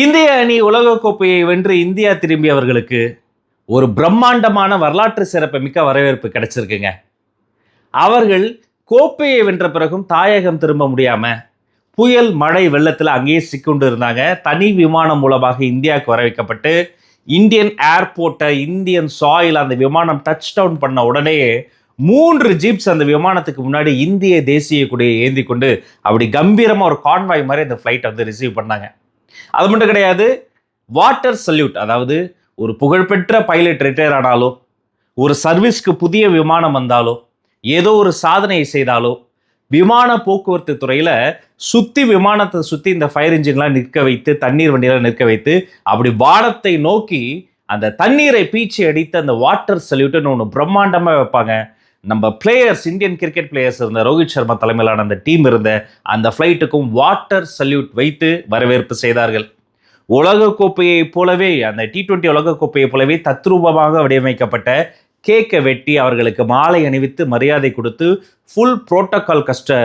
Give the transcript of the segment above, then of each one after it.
இந்திய அணி உலகக்கோப்பையை வென்று இந்தியா திரும்பியவர்களுக்கு ஒரு பிரம்மாண்டமான வரலாற்று சிறப்பு மிக்க வரவேற்பு கிடைச்சிருக்குங்க. அவர்கள் கோப்பையை வென்ற பிறகும் தாயகம் திரும்ப முடியாமல் புயல் மழை வெள்ளத்தில் அங்கேயே சிக்கொண்டு இருந்தாங்க. தனி விமானம் மூலமாக இந்தியாவுக்கு வர வைக்கப்பட்டு இந்தியன் ஏர்போர்ட்டை இந்தியன் சாயில் அந்த விமானம் டச் டவுன் பண்ண உடனே மூன்று ஜீப்ஸ் அந்த விமானத்துக்கு முன்னாடி இந்திய தேசிய கொடியை ஏந்தி கொண்டு அப்படி கம்பீரமாக ஒரு கான்வாய் மாதிரி அந்த ஃப்ளைட்டை வந்து ரிசீவ் பண்ணாங்க. அது மட்டும் கிடையாது வாட்டர் சல்யூட் அதாவது ஒரு புகழ்பெற்ற பைலட் ரிட்டையர் ஆனாலோ ஒரு சர்வீஸ்க்கு புதிய விமானம் வந்தாலோ ஏதோ ஒரு சாதனையை செய்தாலோ விமான போக்குவரத்து துறையில் சுற்றி விமானத்தை சுற்றி இந்த ஃபயர் இன்ஜின்லாம் நிற்க வைத்து தண்ணீர் வண்டியெல்லாம் நிற்க வைத்து அப்படி வானத்தை நோக்கி அந்த தண்ணீரை பீச்சி அடித்து அந்த வாட்டர் சல்யூட்டுன்னு ஒன்று பிரம்மாண்டமாக வைப்பாங்க. நம்ம பிளேயர்ஸ் இந்தியன் கிரிக்கெட் பிளேயர்ஸ் இருந்த ரோஹித் சர்மா தலைமையிலான அந்த டீம் இருந்த அந்த ஃப்ளைட்டுக்கும் வாட்டர் சல்யூட் வைத்து வரவேற்பு செய்தார்கள். உலகக்கோப்பையைப் போலவே அந்த டி டுவெண்ட்டி உலகக்கோப்பையைப் போலவே தத்ரூபமாக வடிவமைக்கப்பட்ட கேக்கை வெட்டி அவர்களுக்கு மாலை அணிவித்து மரியாதை கொடுத்து ஃபுல் புரோட்டோக்கால் கஷ்ட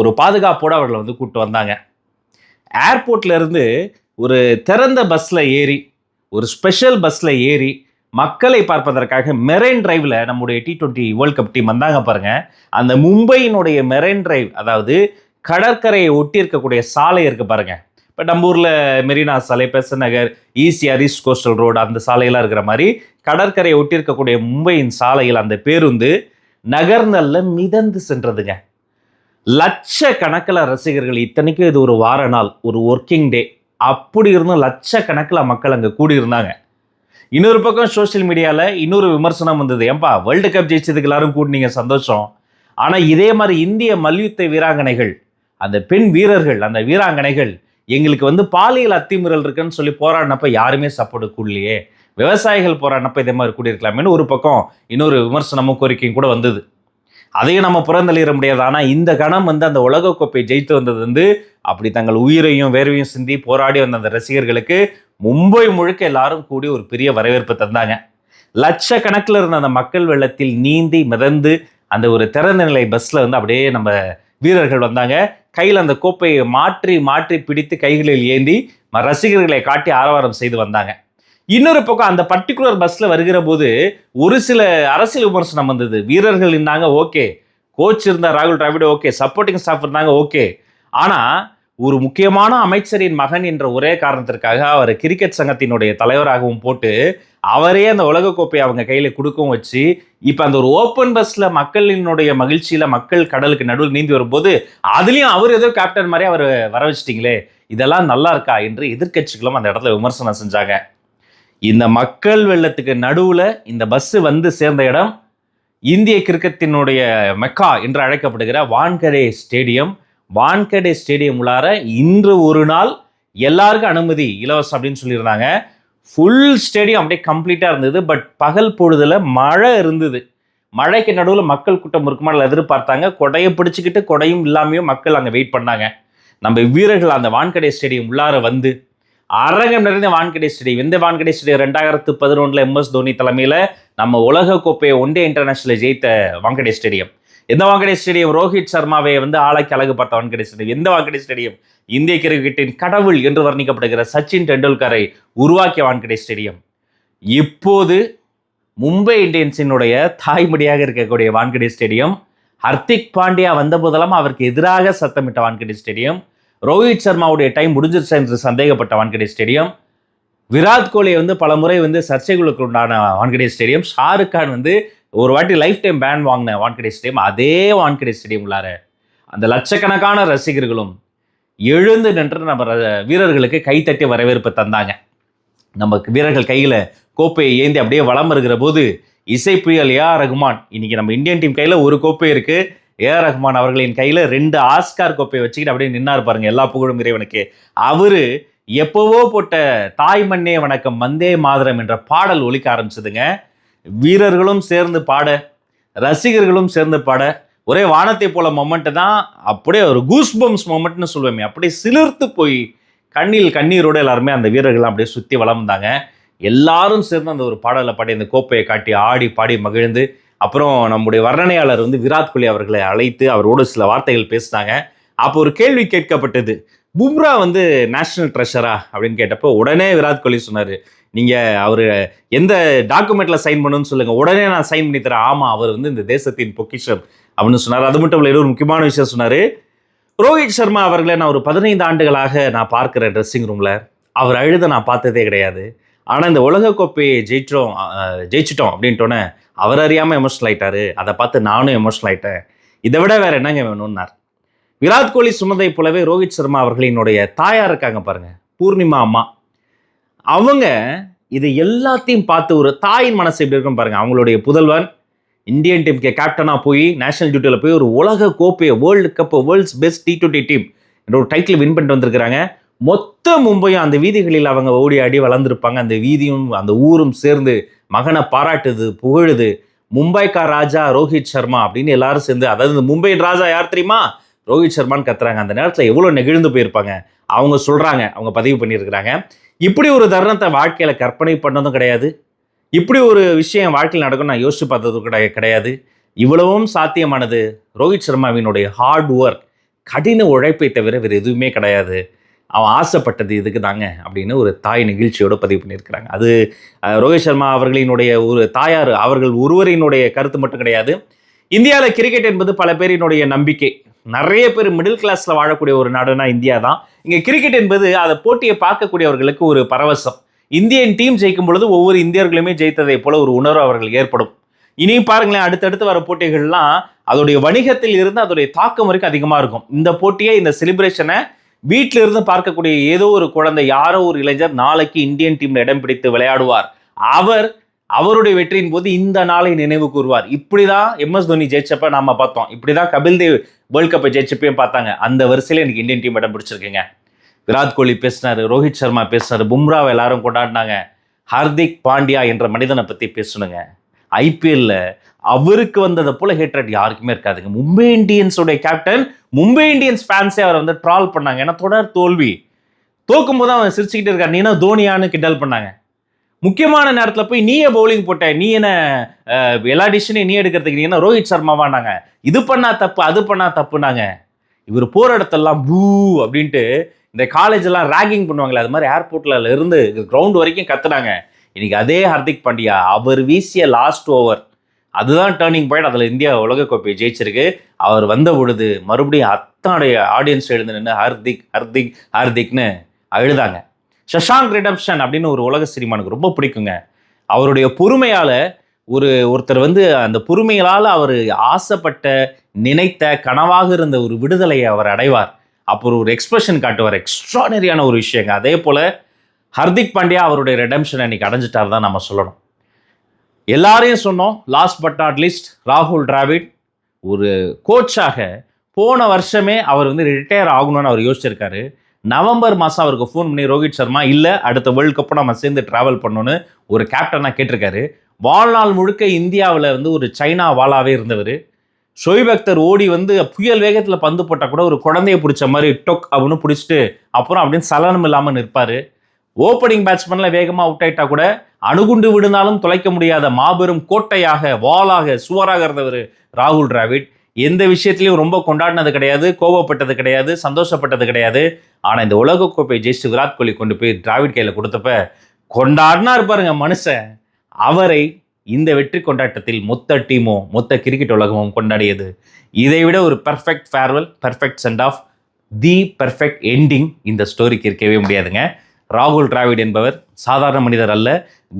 ஒரு பாதுகாப்போடு அவர்களை வந்து கூப்பிட்டு வந்தாங்க. ஏர்போர்ட்லேருந்து ஒரு திறந்த பஸ்ஸில் ஏறி ஒரு ஸ்பெஷல் பஸ்ஸில் ஏறி மக்களை பார்ப்பதற்காக மெரைன் டிரைவில் நம்முடைய T twenty world cup team வந்தாங்க பாருங்க. அந்த மும்பையினுடைய மெரைன் டிரைவ் அதாவது கடற்கரையை ஒட்டி இருக்கக்கூடிய சாலை இருக்கு பாருங்க. இப்போ நம்ம ஊரில் மெரினா சாலை Besant Nagar ECR east coast road அந்த சாலையெல்லாம் இருக்கிற மாதிரி கடற்கரையை ஒட்டி இருக்கக்கூடிய மும்பையின் சாலையில் அந்த பேருந்து நகர்நல்ல மிதந்து சென்றதுங்க. லட்சக்கணக்கில் ரசிகர்கள் இத்தனைக்கும் இது ஒரு வார நாள் ஒரு ஒர்க்கிங் டே அப்படி இருந்தும் லட்சக்கணக்கில் மக்கள் அங்கே கூடியிருந்தாங்க. இன்னொரு பக்கம் சோஷியல் மீடியாவில் இன்னொரு விமர்சனம் வந்தது. ஏன்பா வேர்ல்டு கப் ஜெயிச்சதுக்கு எல்லாரும் கூட்டினீங்க சந்தோஷம். ஆனால் இதே மாதிரி இந்திய மல்யுத்த வீராங்கனைகள் அந்த பெண் வீரர்கள் அந்த வீராங்கனைகள் எங்களுக்கு வந்து பாலியல் அத்துமீறல் இருக்குன்னு சொல்லி போராடினப்ப யாருமே சப்போர்ட் கூடலையே விவசாயிகள் போராடினப்ப இதே மாதிரி கூடியிருக்கலாமேன்னு ஒரு பக்கம் இன்னொரு விமர்சனமும் கோரிக்கையும் கூட வந்தது. அதையும் நம்ம புறந்தள்ளிட முடியாது. ஆனால் இந்த கணம் வந்து அந்த உலகக்கோப்பையை ஜெயித்து வந்தது வந்து அப்படி தங்கள் உயிரையும் வேர்வையும் சிந்தி போராடி வந்த அந்த ரசிகர்களுக்கு மும்பை முழுக்க எல்லாரும் கூடி ஒரு பெரிய வரவேற்பு தந்தாங்க. லட்சக்கணக்கில் இருந்த அந்த மக்கள் வெள்ளத்தில் நீந்தி மிதந்து அந்த ஒரு திறந்த நிலை பஸ்ஸில் வந்து அப்படியே நம்ம வீரர்கள் வந்தாங்க. கையில் அந்த கோப்பையை மாற்றி மாற்றி பிடித்து கைகளில் ஏந்தி ரசிகர்களை காட்டி ஆரவாரம் செய்து வந்தாங்க. இன்னொரு பக்கம் அந்த பர்டிகுலர் பஸ்ஸில் வருகிற போது ஒரு சில அரசியல் விமர்சனம் வந்தது. வீரர்கள் இருந்தாங்க ஓகே கோச் இருந்தார் ராகுல் டிராவிட் ஓகே சப்போர்ட்டிங் ஸ்டாஃப் இருந்தாங்க ஓகே ஆனால் ஒரு முக்கியமான அமைச்சரின் மகன் என்ற ஒரே காரணத்திற்காக அவர் கிரிக்கெட் சங்கத்தினுடைய தலைவராகவும் போட்டு அவரே அந்த உலகக்கோப்பையை அவங்க கையில் கொடுக்கவும் வச்சு இப்போ அந்த ஒரு ஓப்பன் பஸ்ஸில் மக்களினுடைய மகிழ்ச்சியில் மக்கள் கடலுக்கு நடுவில் நீந்தி வரும்போது அதுலேயும் அவர் ஏதோ கேப்டன் மாதிரி அவர் வர வச்சிட்டிங்களே இதெல்லாம் நல்லா இருக்கா என்று எதிர்க்கட்சிகளும் அந்த இடத்துல விமர்சனம் செஞ்சாங்க. இந்த மக்கள் வெள்ளத்துக்கு நடுவில் இந்த பஸ்ஸு வந்து சேர்ந்த இடம் இந்திய கிரிக்கெட்டினுடைய மெக்கா என்று அழைக்கப்படுகிற வான்கரே ஸ்டேடியம் வான்கடே ஸ்டேடியம் உள்ளார இன்று ஒரு நாள் எல்லாருக்கும் அனுமதி இலவசம் அப்படின்னு சொல்லியிருந்தாங்க. ஃபுல் ஸ்டேடியம் அப்படியே கம்ப்ளீட்டாக இருந்தது. பட் பகல் பொழுதில் மழை இருந்தது. மழைக்கு நடுவில் மக்கள் கூட்டம் இருக்குமாதில் எதிர்பார்த்தாங்க. கொடையை பிடிச்சிக்கிட்டு கொடையும் இல்லாமையும் மக்கள் அங்கே வெயிட் பண்ணாங்க. நம்ம வீரர்கள் அந்த வான்கடை ஸ்டேடியம் உள்ளார வந்து அரங்கம் நிறைந்த வான்கடை ஸ்டேடியம் இந்த வான்கடை ஸ்டேடியம் ரெண்டாயிரத்து பதினொன்றில் எம்எஸ் தோனி தலைமையில் நம்ம உலக கோப்பையை ஒன்டே இன்டர்நேஷனலை ஜெயித்த வான்கடை ஸ்டேடியம். எந்த வாங்கடே ஸ்டேடியம்? ரோஹித் சர்மாவை வந்து ஆளாக்கி அழகு பார்த்த வாங்கடே ஸ்டேடியம். எந்த வாங்கடே ஸ்டேடியம்? இந்திய கிரிக்கெட்டின் கடவுள் என்று வர்ணிக்கப்படுகிற சச்சின் டெண்டுல்கரை உருவாக்கிய வான்கடே ஸ்டேடியம். இப்போது மும்பை இந்தியன்ஸினுடைய தாய்மொழியாக இருக்கக்கூடிய வான்கடே ஸ்டேடியம். ஹர்திக் பாண்டியா வந்த போதெல்லாம் அவருக்கு எதிராக சத்தமிட்ட வான்கடே ஸ்டேடியம். ரோஹித் சர்மாவுடைய டைம் முடிஞ்சிருச்சு என்று சந்தேகப்பட்ட வான்கடே ஸ்டேடியம். விராட் கோலி வந்து பல முறை வந்து சர்ச்சைகளுக்கு உண்டான வான்கடே ஸ்டேடியம். ஷாருக் கான் வந்து ஒரு வாட்டி லைஃப் டைம் பேன் வாங்கின வான்கடே ஸ்டேடியம் அதே வான்கடே ஸ்டேடியம் உள்ளார அந்த லட்சக்கணக்கான ரசிகர்களும் எழுந்து நின்று நம்ம ர- வீரர்களுக்கு கைத்தட்டி வரவேற்பு தந்தாங்க. நம்ம வீரர்கள் கையில் கோப்பையை ஏந்தி அப்படியே வளம் வருகிற போது இசை புயல் ஏ ஆர் ரகுமான் இன்னைக்கு நம்ம இந்தியன் டீம் கையில் ஒரு கோப்பை இருக்கு. ஏ ஆர் ரகுமான் அவர்களின் கையில் ரெண்டு ஆஸ்கார் கோப்பையை வச்சுக்கிட்டு அப்படியே நின்னார் பாருங்க எல்லா புகழும் இறைவனுக்கு. அவரு எப்போவோ போட்ட தாய் மண்ணே வணக்கம் மந்தே மாதரம் என்ற பாடல் ஒலிக்க ஆரம்பிச்சதுங்க. வீரர்களும் சேர்ந்து பாட ரசிகர்களும் சேர்ந்து பாட ஒரே வானத்தை போல மொமெண்ட் தான் அப்படியே ஒரு கூஸ்பம்ஸ் மொமெண்ட்னு சொல்லுவேன் அப்படியே சிலிர்த்து போய் கண்ணில் கண்ணீரோடு எல்லாருமே அந்த வீரர்கள் அப்படியே சுற்றி வளம் வந்தாங்க எல்லாரும் சேர்ந்து அந்த ஒரு பாடலை பாடி அந்த கோப்பையை காட்டி ஆடி பாடி மகிழ்ந்து அப்புறம் நம்முடைய வர்ணனையாளர் வந்து விராட் கோலி அவர்களை அழைத்து அவரோடு சில வார்த்தைகள் பேசினாங்க. அப்போ ஒரு கேள்வி கேட்கப்பட்டது. பும்ரா வந்து நேஷனல் ட்ரெஷரா அப்படின்னு கேட்டப்போ உடனே விராட் கோலி சொன்னார் நீங்கள் அவர் எந்த டாக்குமெண்ட்டில் சைன் பண்ணுன்னு சொல்லுங்கள் உடனே நான் சைன் பண்ணி தரேன். ஆமாம் அவர் வந்து இந்த தேசத்தின் பொக்கிஷம் அப்படின்னு சொன்னார். அது மட்டும் இல்லை இன்னொரு முக்கியமான விஷயம் சொன்னார். ரோஹித் சர்மா அவர்களை நான் ஒரு பதினைந்து ஆண்டுகளாக நான் பார்க்குறேன் ட்ரெஸ்ஸிங் ரூமில் அவர் அழுத நான் பார்த்ததே கிடையாது. ஆனால் இந்த உலகக்கோப்பையை ஜெயிச்சிட்டோம் ஜெயிச்சிட்டோம் அப்படின்ட்டோன்னே அவர் அறியாமல் எமோஷனல் ஆகிட்டார் அதை பார்த்து நானும் எமோஷனல் ஆகிட்டேன் இதை விட வேறு என்னங்க வேணும்னார்? விராட் கோலி சொன்னதை போலவே ரோஹித் சர்மா அவர்களினுடைய தாயார் இருக்காங்க பாருங்கள் பூர்ணிமா அம்மா. அவங்க இது எல்லாத்தையும் பார்த்து ஒரு தாயின் மனசு எப்படி இருக்கும் பாருங்க. அவங்களுடைய புதல்வன் இந்தியன் டீமுக்கு கேப்டனாக போய் நேஷனல் டியூட்டியில் போய் ஒரு உலக கோப்பையை world cup world's best T twenty team என்ற ஒரு டைட்டில் வின் பண்ணிட்டு வந்திருக்கிறாங்க. மொத்த மும்பையும் அந்த வீதிகளில் அவங்க ஓடி ஆடி வளர்ந்துருப்பாங்க. அந்த வீதியும் அந்த ஊரும் சேர்ந்து மகனை பாராட்டுது புகழுது. மும்பைக்கா ராஜா ரோஹித் சர்மா அப்படின்னு எல்லாரும் சேர்ந்து அதாவது இந்த மும்பையின் ராஜா யார் தெரியுமா? ரோஹித் சர்மான்னு கத்துறாங்க. அந்த நேரத்தில் எவ்வளோ நெகிழ்ந்து போயிருப்பாங்க. அவங்க சொல்கிறாங்க அவங்க பதிவு பண்ணியிருக்கிறாங்க. இப்படி ஒரு தருணத்தை வாழ்க்கையில் கற்பனை பண்ணதும் கிடையாது. இப்படி ஒரு விஷயம் வாழ்க்கையில் நடக்கும் நான் யோசிச்சு பார்த்ததும் கிடை- கிடையாது. இவ்வளவும் சாத்தியமானது ரோஹித் சர்மாவினுடைய ஹார்ட் ஒர்க் கடின உழைப்பை தவிர வேறு எதுவுமே கிடையாது. அவன் ஆசைப்பட்டது இதுக்கு தாங்க அப்படின்னு ஒரு தாய் நிகழ்ச்சியோடு பதிவு பண்ணியிருக்கிறாங்க. அது ரோஹித் சர்மா அவர்களினுடைய ஒரு தாயார் அவர்கள் ஒருவரினுடைய கருத்து மட்டும் கிடையாது. இந்தியாவில் கிரிக்கெட் என்பது பல பேரினுடைய நம்பிக்கை. நிறைய பேர் மிடில் கிளாஸில் வாழக்கூடிய ஒரு நாடுனா இந்தியா தான். இங்கே கிரிக்கெட் என்பது அதை போட்டியை பார்க்கக்கூடியவர்களுக்கு ஒரு பரவசம். இந்தியன் டீம் ஜெயிக்கும் பொழுது ஒவ்வொரு இந்தியர்களுமே ஜெயித்ததை போல ஒரு உணர்வு அவர்கள் ஏற்படும். இனி பாருங்களேன் அடுத்தடுத்து வர போட்டிகள்லாம் அதோடைய வணிகத்தில் இருந்து அதோடைய தாக்கம் வரைக்கும் அதிகமாக இருக்கும். இந்த போட்டியை இந்த செலிப்ரேஷனை வீட்டில இருந்து பார்க்கக்கூடிய ஏதோ ஒரு குழந்தை யாரோ ஒரு இளைஞர் நாளைக்கு இந்தியன் டீம்ல இடம் பிடித்து விளையாடுவார். அவர் அவருடைய வெற்றியின் போது இந்த நாளை நினைவு கூறுவார். இப்படிதான் எம்எஸ் தோனி ஜெயிச்சப்ப நாம பார்த்தோம். இப்படிதான் கபில் தேவ் வேர்ல்ட் கப்பை ஜெயிச்சப்பையும் பார்த்தாங்க. அந்த வரிசையில் எனக்கு இந்தியன் டீம் இடம் பிடிச்சிருக்குங்க. விராட் கோலி பேசினார் ரோஹித் சர்மா பேசினாரு பும்ராவை எல்லாரும் கொண்டாடினாங்க. ஹார்திக் பாண்டியா என்ற மனிதனை பற்றி பேசணுங்க. ஐபிஎல்ல அவருக்கு வந்ததை போல ஹேட்ரட் யாருக்குமே இருக்காதுங்க. மும்பை இந்தியன்ஸுடைய கேப்டன் மும்பை இந்தியன்ஸ் ஃபேன்ஸே அவரை வந்து ட்ரால் பண்ணாங்க. ஏன்னா தொடர் தோல்வி. தோக்கும் போது அவன் சிரிச்சுக்கிட்டு இருக்காரு நீனா தோனியான்னு கிண்டல் பண்ணாங்க. முக்கியமான நேரத்தில் போய் நீயே பவுலிங் போட்ட நீ என்ன எல்லா டிசிஷனையும் நீ எடுக்கிறதுக்கு நீ என்ன ரோஹித் சர்மாவானாங்க? இது பண்ணா தப்பு அது பண்ணா தப்புனாங்க. இவர் போகிற இடத்தெல்லாம் பூ அப்படின்ட்டு இந்த காலேஜெல்லாம் ரேகிங் பண்ணுவாங்களே அது மாதிரி ஏர்போர்ட்டில் இருந்து கிரவுண்ட் வரைக்கும் கத்துனாங்க. இன்னைக்கு அதே ஹர்திக் பாண்டியா அவர் வீசிய லாஸ்ட் ஓவர் அதுதான் டேர்னிங் பாயிண்ட் அதில் இந்தியா உலகக்கோப்பையை ஜெயிச்சிருக்கு. அவர் வந்த பொழுது மறுபடியும் அத்தாடைய ஆடியன்ஸ் எழுந்து நின்று ஹர்திக் ஹர்திக் ஹர்திக்னு அழுதாங்க. ஷஷாங்க் ரிடம்ஷன் அப்படின்னு ஒரு உலக சினிமானுக்கு ரொம்ப பிடிக்குங்க. அவருடைய பொறுமையால் ஒரு ஒருத்தர் வந்து அந்த பொறுமையால் அவர் ஆசைப்பட்ட நினைத்த கனவாக இருந்த ஒரு விடுதலையை அவர் அடைவார். அப்போ ஒரு எக்ஸ்பிரஷன் காட்டுவார். எக்ஸ்ட்ரானரியான ஒரு விஷயங்க. அதே போல் ஹர்திக் பாண்டியா அவருடைய ரெடம்ஷன் அன்றைக்கி அடைஞ்சிட்டார் தான் நம்ம சொல்லணும். எல்லாரையும் சொன்னோம். லாஸ்ட் பட் நாட் லீஸ்ட் ராகுல் டிராவிட் ஒரு கோச்சாக போன வருஷமே அவர் வந்து ரிட்டையர் ஆகணும்னு அவர் யோசிச்சிருக்காரு. நவம்பர் மாதம் அவருக்கு ஃபோன் பண்ணி ரோஹித் சர்மா இல்லை அடுத்த வேர்ல்டு கப்பை நம்ம சேர்ந்து ட்ராவல் பண்ணணும்னு ஒரு கேப்டனாக கேட்டிருக்காரு. வாழ்நாள் முழுக்க இந்தியாவில் வந்து ஒரு சைனா வாலாவே இருந்தவர். ஷோயிப் அக்தர் ஓடி வந்து புயல் வேகத்தில் பந்து போட்டால் கூட ஒரு குழந்தைய பிடிச்ச மாதிரி டொக் அப்படின்னு பிடிச்சிட்டு அப்புறம் அப்படின்னு சலனம் இல்லாமல் நிற்பார். ஓப்பனிங் பேட்ஸ்மேனில் வேகமாக அவுட் ஆகிட்டா கூட அணுகுண்டு விழுந்தாலும் தொலைக்க முடியாத மாபெரும் கோட்டையாக வாலாக சுவராக இருந்தவர் ராகுல் டிராவிட். எந்த விஷயத்திலையும் ரொம்ப கொண்டாடினது கிடையாது கோபப்பட்டது கிடையாது சந்தோஷப்பட்டது கிடையாது. ஆனால் இந்த உலகக்கோப்பை ஜெயிச்சு விராட் கோலி கொண்டு போய் டிராவிட் கையில் கொடுத்தப்ப கொண்டாடினா இருப்பாருங்க மனுஷன். அவரை இந்த வெற்றி கொண்டாட்டத்தில் மொத்த டீமும் மொத்த கிரிக்கெட் உலகமும் கொண்டாடியது. இதை விட ஒரு perfect farewell perfect send off the perfect ending இந்த ஸ்டோரிக்கு இருக்கவே முடியாதுங்க. ராகுல் டிராவிட் என்பவர் சாதாரண மனிதர் அல்ல.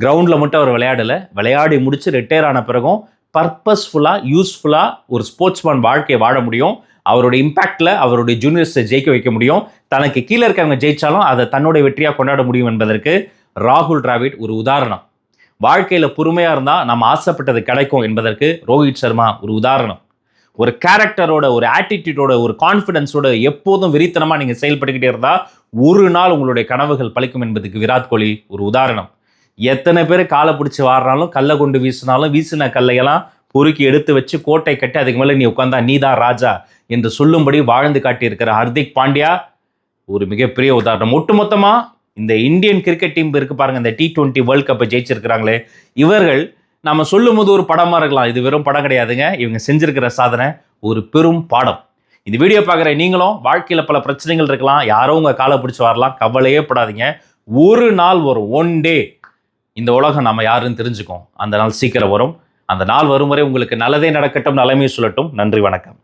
கிரவுண்டில் மட்டும் அவர் விளையாடலை. விளையாடி முடிச்சு ரிட்டையர் ஆன பிறகும் பர்பஸ்ஃபுல்லாக யூஸ்ஃபுல்லாக ஒரு ஸ்போர்ட்ஸ்மேன் வாழ்க்கையை வாழ முடியும். அவருடைய இம்பாக்டில் அவருடைய ஜூனியர்ஸை ஜெயிக்க வைக்க முடியும். தனக்கு கீழே இருக்கவங்க ஜெயித்தாலும் அதை தன்னுடைய வெற்றியாக கொண்டாட முடியும் என்பதற்கு ராகுல் டிராவிட் ஒரு உதாரணம். வாழ்க்கையில் பொறுமையாக இருந்தால் நம்ம ஆசைப்பட்டது கிடைக்கும் என்பதற்கு ரோஹித் சர்மா ஒரு உதாரணம். ஒரு கேரக்டரோட ஒரு ஆட்டிடியூடோட ஒரு கான்ஃபிடென்ஸோட எப்போதும் விரித்தனமாக நீங்கள் செயல்பட்டுக்கிட்டே இருந்தால் ஒரு நாள் உங்களுடைய கனவுகள் பழிக்கும் என்பதுக்கு விராட் கோலி ஒரு உதாரணம். எத்தனை பேர் காலை பிடிச்சி வாடுறாலும் கல்லை கொண்டு வீசினாலும் வீசின கல்லையெல்லாம் பொறுக்கி எடுத்து வச்சு கோட்டை கட்டி அதுக்கு மேலே நீ உட்காந்தா நீதான் ராஜா என்று சொல்லும்படி வாழ்ந்து காட்டியிருக்கிற ஹர்திக் பாண்டியா ஒரு மிகப்பெரிய உதாரணம். ஒட்டுமொத்தமாக இந்த இந்தியன் கிரிக்கெட் டீம் இருக்கு பாருங்க இந்த டி டுவெண்ட்டி வேர்ல்ட் கப்பை ஜெயிச்சிருக்கிறாங்களே. இவர்கள் நம்ம சொல்லும் போது ஒரு படமாக இருக்கலாம். இது வெறும் படம் கிடையாதுங்க. இவங்க செஞ்சிருக்கிற சாதனை ஒரு பெரும் பாடம். இந்த வீடியோ பார்க்குற நீங்களும் வாழ்க்கையில் பல பிரச்சனைகள் இருக்கலாம். யாரோ உங்கள் காலை பிடிச்சி வரலாம். கவலையே படாதீங்க. ஒரு நாள் வரும். ஒன் டே இந்த உலகம் நம்ம யாருன்னு தெரிஞ்சுக்கும். அந்த நாள் சீக்கிரம் வரும். அந்த நாள் வரும் வரை உங்களுக்கு நல்லதே நடக்கட்டும் நலமே சொல்லட்டும். நன்றி வணக்கம்.